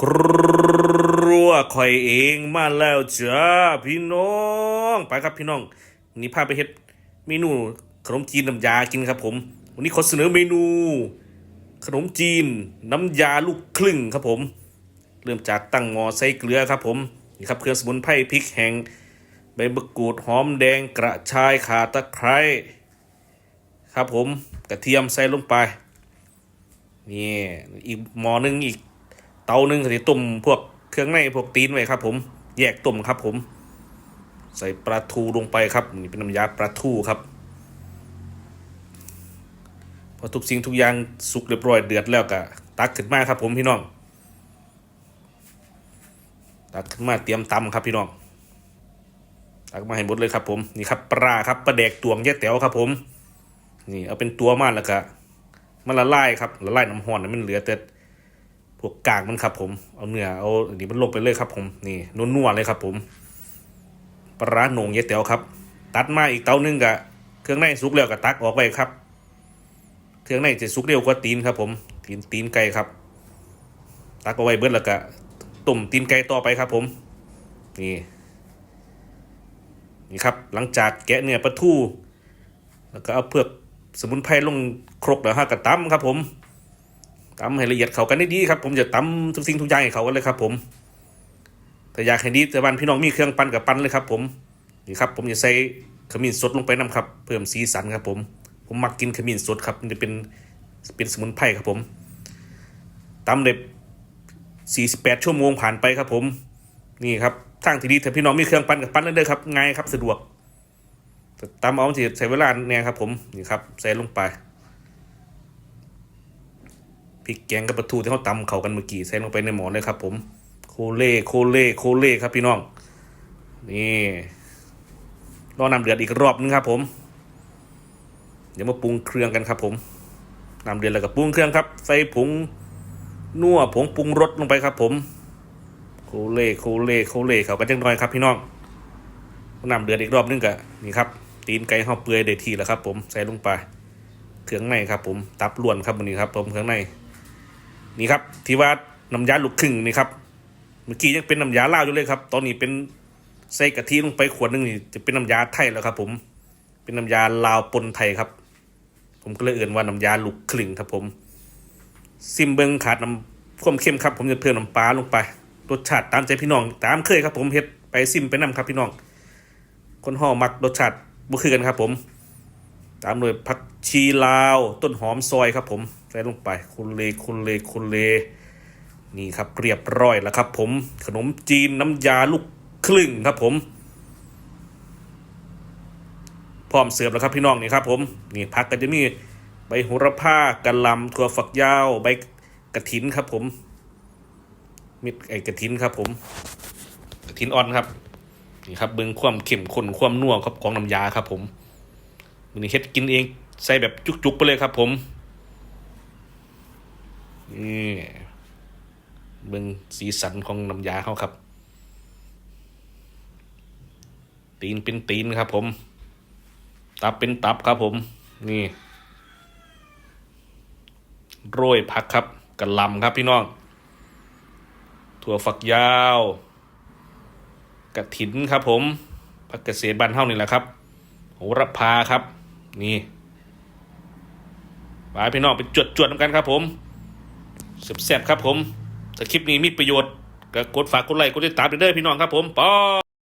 ครัวข่อยเองมาแล้วจ้าพี่น้องไปครับพี่น้องวันนี้พาไปเฮ็ดเมนูขนมจีนน้ำยากินครับ ผม วันนี้ขอเสนอเมนู ขนมจีนน้ำยาลูกครึ่งครับผม เริ่มจากตั้งหม้อใส่เกลือครับผมนี่ครับเครื่องสมุนไพรพริกแห้งใบมะกรูดหอมแดงกระชายข่าตะไคร้ครับผมกระเทียมใส่ลงไปนี่อีกหม้อหนึงอีก เตาหนึ่งก็จะต้มพวกเครื่องในพวกตีนไว้ครับผม แยกต้มครับผม ใส่ปลาทูลงไปครับนี่เป็นน้ำยาปลาทูครับพอทุกสิ่งทุกอย่างสุกเรียบร้อยเดือดแล้วก็ตักขึ้นมาครับ ผมพี่น้อง ตักขึ้นมาเตรียมตำครับพี่น้อง ตักมาให้หมดเลยครับ ผมนี่ครับปลาครับปลาแดกตวงแย่แต๋วครับ ผม นี่เอาเป็นตัวมาแล้วก็มันละลายครับละลายน้ำห้อนนะมันเหลือแต่ พวกกากมันครับ ผมเอาเนื้อเอาอันนี้มันลงไปเลยครับ ผมนี่นัวๆเลยครับ ผมปลาโหนงแย่แต๋วครับ ตัดมาอีกเตาหนึงกะเครื่องในสุกแล้วก็ตักออกไปครับ เครื่องในจะสุกเร็วกว่าตีนครับ ผมตีนตีนไก่ครับ ตักเอาไว้เบิดแล้วก็ต้มตีนไก่ต่อไปครับ ผมนี่นี่ครับ หลังจากแกะเนื้อปลาทูแล้วก็เอาเพือกสมุนไพรลงครกแล้วฮะกระตำครับผม ตำให้ละเอียดเขากันได้ดีครับ ผมจะตำทุกสิ่งทุกอย่างให้เขากันเลยครับ ผมถ้าอยากให้ดีแต่บ้านพี่น้องมีเครื่องปั้นกับปั้นเลยครับ ผมนี่ครับ ผมจะใส่ขมิ้นสดลงไปน้ำครับ เพิ่มสีสันครับ ผม ผมมักกินขมิ้นสดครับ มันจะเป็นเป็นสมุนไพรครับ ผมตำเด็บ48 ชั่วโมงผ่านไปครับ ผม นี่ครับทางที่ดีถ้าพี่น้องมีเครื่องปั้นกับปั้นเลยเด้อครับง่ายครับสะดวกตามเอาสิใส่เวลาเนี่ยครับ ผมนี่ครับใส่ลงไป ริกแกงกับปลาทูที่เขาตำเขากันเมื่อกี้ใส่ลงไปในหม้อเลยครับ ผมโคเล่โคเล่โคเล่ครับพี่น้อง นี่รอน้ำเดือดอีกรอบนึงครับ ผม เดี๋ยวมาปรุงเครื่องกันครับ ผมน้ำเดือดแล้วก็ปรุงเครื่องครับ ใส่ผงนัวผงปรุงรสลงไปครับ ผมโคเล่โคเล่โคเล่เขากันจังหน่อยครับ พี่น้องน้ำเดือดอีกรอบนึงก็นี่ครับ ตีนไก่ห่อเปื่อยได้ทีแล้วครับ ผมใส่ลงไปเครื่องในครับ ผมตับล้วนครับวันนี้ครับ ผมเครื่องใน นี่ครับ ที่ว่าน้ำยาลูกครึ่งนี่ครับ เมื่อกี้ยังเป็นน้ำยาเลาอยู่เลยครับ ตอนนี้เป็นใส่กะทิลงไปขวดหนึงนี่จะเป็นน้ำยาไทยแล้วครับ ผม เป็นน้ำยาลาวปนไทยครับ ผมก็เลยเอื่นว่าน้ำยาลูกครึ่งครับ ผม ซิมเบิงขาดน้ำความเข้มครับ ผมจะเพิ่มน้ำปลาลงไป รสชาติตามใจพี่น้อง ตามเคยครับ ผมเฮ็ดไปซิมไปนํครับพี่น้อง คนห่อมักรสชาติบ่คือกันครับ ผม ตามด้วยผักชีลาว ต้นหอมซอยครับผมใส่ลงไปคุณเลคุณเลคุณเล นี่ครับเรียบร้อยแล้วครับ ผมขนมจีนน้ำยาลูกครึ่งครับผมพร้อมเสิร์ฟแล้วครับพี่น้องนี่ครับผมนี่ผักก็จะมีใบโหระพากระลำถั่วฝักยาวใบกระถินครับ ผมมิดไอกระถินครับ ผม กระถินอ่อนครับนี่ครับเบิ้งความเข้มข้นความนัวครับของน้ำยาครับผม มือนี้เฮ็ดกินเองใส่แบบจุกๆไปเลยครับผมนี่เบิ้งสีสันของน้ำยาเขาครับ ตีนเป็นตีนครับผม ตับเป็นตับครับผม นี่ โรยผักครับกระลำครับพี่น้อง ถั่วฝักยาวกระถินครับผมผักเกษตรบ้านเฮ้านี่แหละครับโหระพาครับ นี่ไปพี่น้องไปจวดจวดๆนำกันครับผมแซ่บๆครับผมถ้าคลิปนี้มีประโยชน์ก็กดฝากกดไลค์กดติดตามด้วยเด้อพี่น้องครับผมปอ